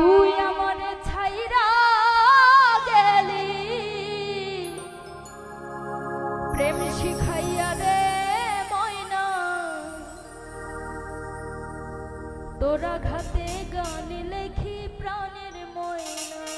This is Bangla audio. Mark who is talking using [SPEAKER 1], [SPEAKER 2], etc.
[SPEAKER 1] তুই আমার ছাইরা গেলি। প্রেম শিখাইয়া রে ময়না। তোরা ঘাতে গান লেখি প্রাণের ময়না।